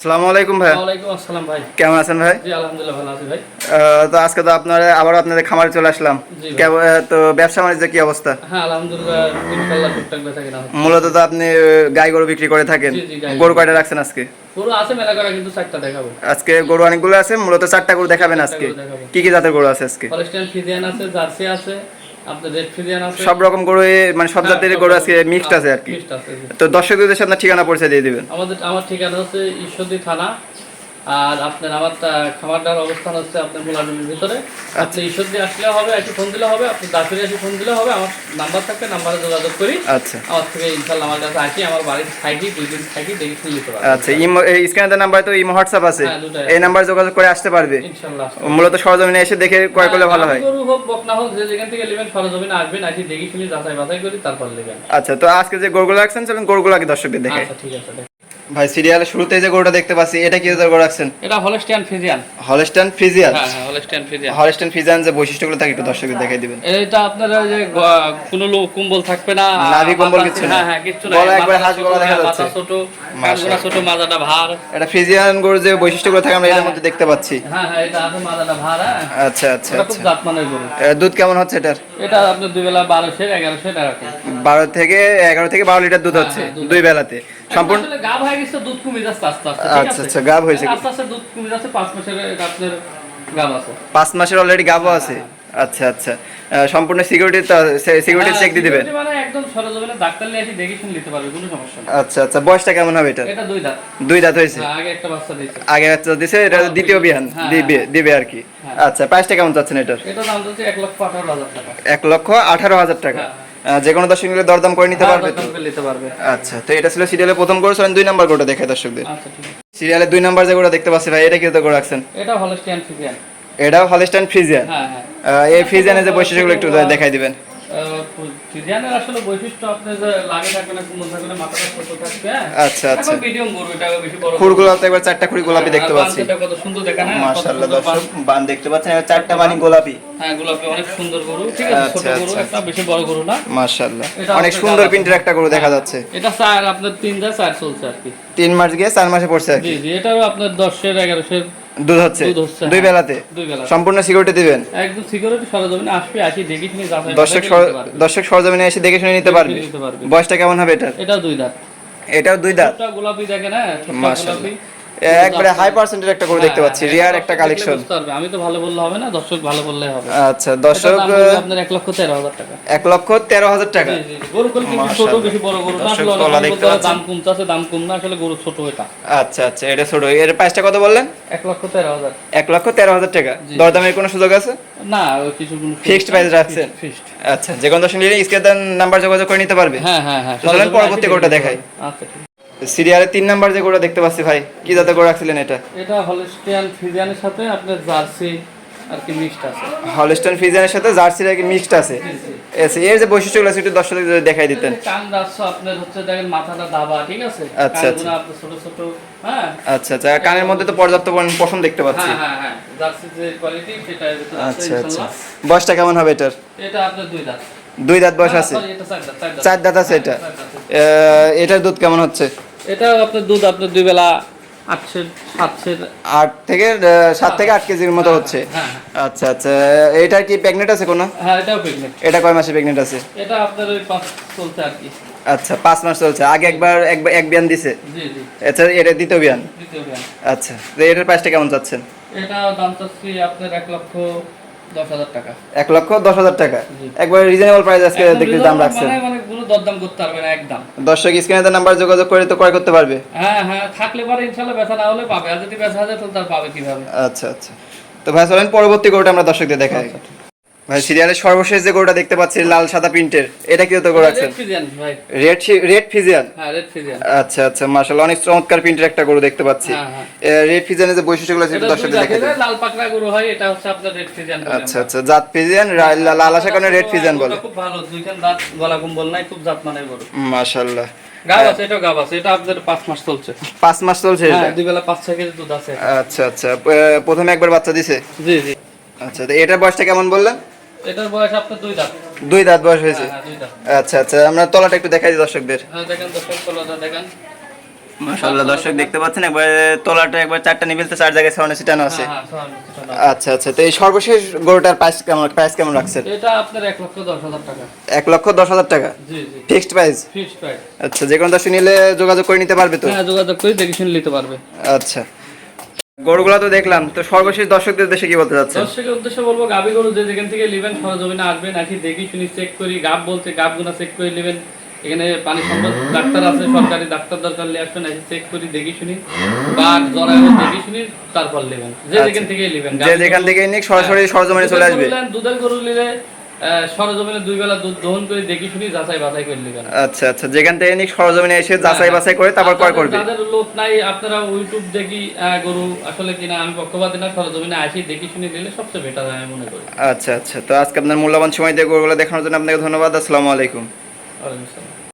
আসসালামু আলাইকুম ভাই। ওয়ালাইকুম আসসালাম ভাই। কেমন আছেন ভাই? জি আলহামদুলিল্লাহ ভালো আছি ভাই। তো আজকে তো আপনার আবার আপনাদের খামারে চলে আসলাম। তো ব্যবসা বাণিজ্য কি অবস্থা? হ্যাঁ আলহামদুলিল্লাহ ইনশাআল্লাহ টুকটাক বেচা কিনা মূলত তো আপনি গাই গরু বিক্রি করে থাকেন। গরু। গরু। কয়টা রাখছেন আজকে? পুরো আছে মেলা করা কিন্তু চারটা দেখাবো। আজকে গরু অনেকগুলো আছে মূলত চারটা গরু দেখাবেন আজকে। কি কি জাতের গরু আছে আজকে? হলস্টাইন ফিজিয়ান আছে জার্সি আছে সব রকম গরু মানে সব জাতির জাতের গরু আছে আজকে মিক্সড আছে আর কি। তো দর্শকদের সাথে ঠিকানা পরিচয় দিয়ে দিবেন। আমাদের আমার ঠিকানা হচ্ছে ঈশ্বরদী থানা আর আপনার আমার খামারটার অবস্থান হচ্ছে আপনার মোলাডুমির ভিতরে। আপনি ঈশ্বরদী আসলে হবে একটু ফোন দিলে হবে আপনি এসে ফোন দিলে হবে আমার নাম্বার থাকবে নাম্বারে যোগাযোগ করি। আচ্ছা। আমার থেকে ইনশাল্লাহ আমার কাছে আসি আমার থাকি দুই দিন থাকি দেখে শুনে নিতে পারবে আচ্ছা ইমো এই স্ক্যানার নাম্বার তো ইমো হোয়াটসঅ্যাপ আছে। হ্যাঁ, এই নাম্বার যোগাযোগ করে আসতে পারবে। ইনশাল্লাহ। মূলত সরজমিনে এসে দেখে ক্রয় করলে ভালো হয়। গরু হোক বকনা হোক যে যেখান থেকে নেবেন সরজমিনে আসবেন আসি দেখি শুনি যাচাই বাছাই করি তারপর নেবেন। আচ্ছা তো আজকে যে গরুগুলো রাখছেন চলুন গরুগুলো আগে দর্শকদের দেখে। আচ্ছা ঠিক আছে। ভাই সিরিয়ালের শুরুতে যে গরুটা দেখতে পাচ্ছি এটা কি গরু রাখছেন? এটা হলস্টিয়ান ফিজিয়ান হলস্টাইন ফ্রিজিয়ান হ্যাঁ হ্যাঁ হলস্টিয়ান ফিজিয়ান হলস্টাইন ফ্রিজিয়ান যে বৈশিষ্ট্যগুলো থাকে একটু দর্শকদের দেখাই দিবেন। এটা আপনার যে কোনো লোক কুম্বল থাকবে না নাভি কম্বল কিচ্ছু না। হ্যাঁ হ্যাঁ কিচ্ছু না। গলা একবারে হাঁস গলা দেখা যাচ্ছে। ছোট কানগুলা ছোট মাজাটা ভার। এটা ফ্রিজিয়ান গরুর যে বৈশিষ্ট্যগুলো থাকে আমরা এর মধ্যে দেখতে পাচ্ছি। হ্যাঁ হ্যাঁ এটা আছে মাজাটা ভার হ্যাঁ। আচ্ছা আচ্ছা এটা খুব আচ্ছা। জাতমানের গরু। দুধ কেমন হচ্ছে এটার? এটা আপনার দুই বেলা বারোশো এগারোশো এরকম বারো থেকে এগারো থেকে বারো লিটার দুধ হচ্ছে হ্যাঁ, দুই বেলাতে। সম্পূর্ণ গাভ হয়ে গেছে দুধ কমে যাচ্ছে আস্তে আস্তে আচ্ছা, আচ্ছা, গাভ হয়েছে। আস্তে আস্তে দুধ কমে যাচ্ছে পাঁচ মাসের আপনার গাভ আছে। পাঁচ মাসের অলরেডি গাবও আছে? আচ্ছা আচ্ছা। সম্পূর্ণ সিকিউরিটি সিকিউরিটি চেক দিয়ে দিবেন? মানে একদম সরজমিনে ডাক্তার নিয়ে এসে দেখে শুনে নিতে পারবে কোনো সমস্যা নেই। আচ্ছা আচ্ছা বয়সটা কেমন হবে এটা? এটা দুই দাঁত। দুই দাঁত হয়েছে? হ্যাঁ, আগে একটা বাচ্চা দিয়েছে। আগে বাচ্চা দিছে এটা দ্বিতীয় বিহান হ্যাঁ, দিবে দিবে আর কি। হ্যাঁ। আচ্ছা প্রাইসটা কেমন চাচ্ছেন এটার? এটা দাম হচ্ছে এক লক্ষ আঠারো হাজার টাকা। এক লক্ষ আঠারো হাজার টাকা। হ্যাঁ। আহ, যে কোনো দর্শক মিলে দরদাম করে নিতে হ্যাঁ, পারবে নিতে পারবে। আচ্ছা তো এটা ছিল সিরিয়ালের প্রথম গরু দুই নাম্বার গরুটা দেখায় দর্শকদের। আচ্ছা সিরিয়ালের দুই নাম্বার যে গরুটা দেখতে পাচ্ছি ভাই এটা কি তো গরু রাখছেন এটা হলস্টিয়ান ফিজিয়ান এটাও হলস্টাইন ফ্রিজিয়ান হ্যাঁ হ্যাঁ। এই ফ্রিজিয়ানের যে বৈশিষ্ট্যগুলো একটু দেখাই দিবেন। ফিজিয়ানের আসলে বৈশিষ্ট্য আপনি যে লাগে থাকবে না থাকবে না মাথাটা ছোট থাকবে হ্যাঁ? আচ্ছা আচ্ছা। মিডিয়াম গরু এটা বেশি বড় গরু খুরগুলো তো একবার চারটা খুরি গোলাপি দেখতে পাচ্ছি। বানটা কত সুন্দর দেখা না মাশাআল্লাহ দর্শক বান। দেখতে পাচ্ছেন চারটা বানি গোলাপি। হ্যাঁ গোলাপি অনেক সুন্দর গরু ঠিক আছে ছোট আচ্ছা, গরু আচ্ছা। একটা বেশি বড় গরু না। মাশাআল্লাহ। এটা অনেক সুন্দর। প্রিন্টের একটা গরু দেখা যাচ্ছে। এটা চার আপনার তিন যা চার চলছে আর কি। তিন মাস গিয়ে চার মাসে পড়ছে আর কি। জি জি এটাও আপনার দশের এগারোশের দুধ হচ্ছে দুধ হচ্ছে, দুই হ্যাঁ। বেলাতে? সম্পূর্ণ সিকিউরিটি দিবেন? একদম সিকিউরিটি সরজমিনে আসবে আসি দেখে শুনে যাচাই দর্শক। দর্শক সরজমিনে এসে দেখে শুনে নিতে পারবে। বয়সটা কেমন হবে এটা এটাও দুই দাঁত। এটাও দুই দাঁত? গোলাপি দেখে না ছোটটা মাশাআল্লাহ। একবারে হাই পার্সেন্টের একটা গরু দেখতে পাচ্ছি হ্যাঁ, রিয়ার একটা কালেকশন। আমি তো ভালো বললে হবে না দর্শক ভালো বললে হবে। আচ্ছা দর্শক আপনার এক লক্ষ তেরো হাজার টাকা। এক লক্ষ তেরো হাজার টাকা। গরু কল কিন্তু ছোট বেশি বড় গরু না আসলে? দাম কমতে আছে দাম কম না আসলে গরু ছোট এটা। আচ্ছা আচ্ছা এটা ছোট। এর প্রাইসটা কত বললেন? এক লক্ষ তেরো হাজার। এক লক্ষ তেরো হাজার টাকা। দরদামের কোনো সুযোগ আছে? না কিছু Fixed price রাখছেন? ফিক্সড আচ্ছা যে কোনো দর্শক নিলে স্ক্রিন নাম্বার যোগাযোগ করে নিতে পারবে। হ্যাঁ হ্যাঁ হ্যাঁ। পরবর্তী গরুটা দেখাই। আচ্ছা। সিরিয়ালের তিন নাম্বার যে গরুটা দেখতে পাচ্ছি ভাই কি জাতের গরু রাখছিলেন এটা? এটা হলস্টিয়ান ফিজিয়ানের সাথে আপনার জার্সি আর কি মিক্সড আছে। হলস্টন ফিজিয়ানের সাথে জার্সির আর কি মিক্সড আছে। এসে এর যে বৈশিষ্ট্যগুলো আছে একটু দর্শকদের যদি দেখাই দিতেন। কান রাস্য আপনার হচ্ছে দেখেন মাথাটা দাবা ঠিক আছে? আচ্ছা, আপনার ছোট ছোট হ্যাঁ? আচ্ছা আচ্ছা। কানের মধ্যে তো পর্যাপ্ত পরিমাণ পশম দেখতে পাচ্ছি। হ্যাঁ হ্যাঁ হ্যাঁ। জার্সির যে কোয়ালিটি সেটা আচ্ছা আচ্ছা। বয়সটা কেমন হবে এটার? এটা আপনার দুই দাঁত। দুই দাঁত বয়স আছে? চার দাঁত, আছে এটা। আহ, এটার দুধ কেমন হচ্ছে? এটা আপনার দুধ আপনার দুই বেলা আটশের সাতশের আট থেকে সাত থেকে আট কেজির মতো হচ্ছে? হ্যাঁ। আচ্ছা আচ্ছা। এটার কি প্রেগনেন্ট আছে কোনো? হ্যাঁ এটাও প্রেগনেন্ট। এটা কয় মাসে প্রেগনেন্ট আছে? এটা আপনার ওই পাঁচ চলছে আর কি। আচ্ছা পাঁচ মাস চলছে। আগে একবার একবার এক বিয়ান দিছে? জি জি। আচ্ছা এটা দ্বিতীয় বিয়ান? দ্বিতীয় বিয়ান। আচ্ছা তো এটার প্রাইসটা কেমন চাচ্ছেন? এটা দাম চাচ্ছি আপনার এক লক্ষ টাকা। এক লক্ষ দশ হাজার টাকা। একবার রিজনেবল প্রাইস আজকে দেখতে দাম রাখছেন মানে মানে দরদাম করতে পারবে না একদম। দর্শক স্ক্রিনে নাম্বার যোগাযোগ করে তো ক্রয় করতে পারবে। হ্যাঁ হ্যাঁ থাকলে পরে ইনশাল্লাহ ব্যথা না হলে পাবে। আর যদি ব্যথা হয় তাহলে তার পাবে কীভাবে? আচ্ছা আচ্ছা। তো ভাই চলেন পরবর্তী গরুটা আমরা দর্শকদের দেখাই। আচ্ছা, ভাই সিরিয়ালের সর্বশেষ যে গরুটা দেখতে পাচ্ছি লাল সাদা প্রিন্টের এটা কি তো গরু রাখছেন red Friesian red red Friesian হ্যাঁ রেড ফিজিয়ান আচ্ছা আচ্ছা মাশাআল্লাহ অনেক চমৎকার প্রিন্টের একটা গরু দেখতে পাচ্ছি। হ্যাঁ, হ্যাঁ। রেড ফিজিয়ানের যে বৈশিষ্ট্যগুলো আছে দর্শকদের দেখাই লাল পাকড়া গরু হয় এটা হচ্ছে আপনার রেড ফিজিয়ান আচ্ছা আচ্ছা জাত ফিজিয়ান লাল আশা কারণে রেড ফিজিয়ান বলে। খুব ভালো দুইখান দাঁত গলা কম্বল নাই খুব জাত মানের গরু। মাশাআল্লাহ। গাব আছে এটা গাব আছে এটা আপনার পাঁচ মাস চলছে। পাঁচ মাস চলছে এটা? হ্যাঁ দুই বেলা পাঁচ কেজি দুধ আছে। আচ্ছা আচ্ছা প্রথমে একবার বাচ্চা দিছে? জি জি। আচ্ছা তো এটার বয়সটা কেমন বললেন? এটার বয়স আপনার দুই দাঁত। দুই দাঁত বয়স হয়েছে? হ্যাঁ হ্যাঁ আচ্ছা আচ্ছা আমরা তলাটা একটু দেখাই দিই দর্শকদের। হ্যাঁ দেখেন দর্শক তলাটা দেখেন। মাশাআল্লাহ দর্শক দেখতে পাচ্ছেন একবার তোলাটা একবার চারটা নিবেলতে চার জায়গায় সাউন্ড আছে। হ্যাঁ, হ্যাঁ, সরানো সেটা না। আচ্ছা আচ্ছা তো এই সর্বশেষ গরুটার প্রাইস কেমন প্রাইস কেমন রাখছেন? এটা আপনার এক লক্ষ দশ হাজার টাকা। এক লক্ষ দশ হাজার টাকা? জি জি। ফিক্সড প্রাইস ফিক্সড প্রাইস আচ্ছা যে কোনো দর্শক নিলে যোগাযোগ করে নিতে পারবে তো? হ্যাঁ যোগাযোগ করে দেখে শুনে নিতে পারবে। আচ্ছা। গরুগুলো তো দেখলাম তো সর্বশেষ দর্শকদের উদ্দেশ্যে কি বলতে চাচ্ছেন? দর্শকের উদ্দেশ্যে বলব গাবি গরু যে যেখান থেকে নেবেন সরজমিনে আসবেন নাকি দেখি শুনি চেক করি গাব বলছে গাব গুনা চেক করে নেবেন। এখানে পানি সম্পদ ডাক্তার আছে সরকারি ডাক্তার দরকার নিয়ে আসবেন নাকি চেক করি দেখি শুনি। বাঘ জরায়ু দেখি শুনি তারপর নেবেন। যে যেখান থেকে নেবেন যে যেখান থেকে নিক সরাসরি সরজমিনে চলে আসবে। দুধের গরু নিলে সরজমিনে দুই বেলা দুধ দহন করে দেখি শুনি যাচাই বাছাই করে নেবেন আচ্ছা আচ্ছা যেখান থেকে নিক সরজমিনে এসে যাচাই বাছাই করে তারপর ক্রয় করবে। তাদের লোক নাই আপনারা ইউটিউব দেখি গরু আসলে কিনা আমি পক্ষপাতি না সরজমিনে আসি দেখি শুনি দিলে সবচেয়ে বেটার আমি মনে করি। আচ্ছা আচ্ছা তো আজকে আপনার মূল্যবান সময় দিয়ে গরুগুলো দেখানোর জন্য আপনাকে ধন্যবাদ আসসালামু আলাইকুম। ওয়ালাইকুম আসসালাম।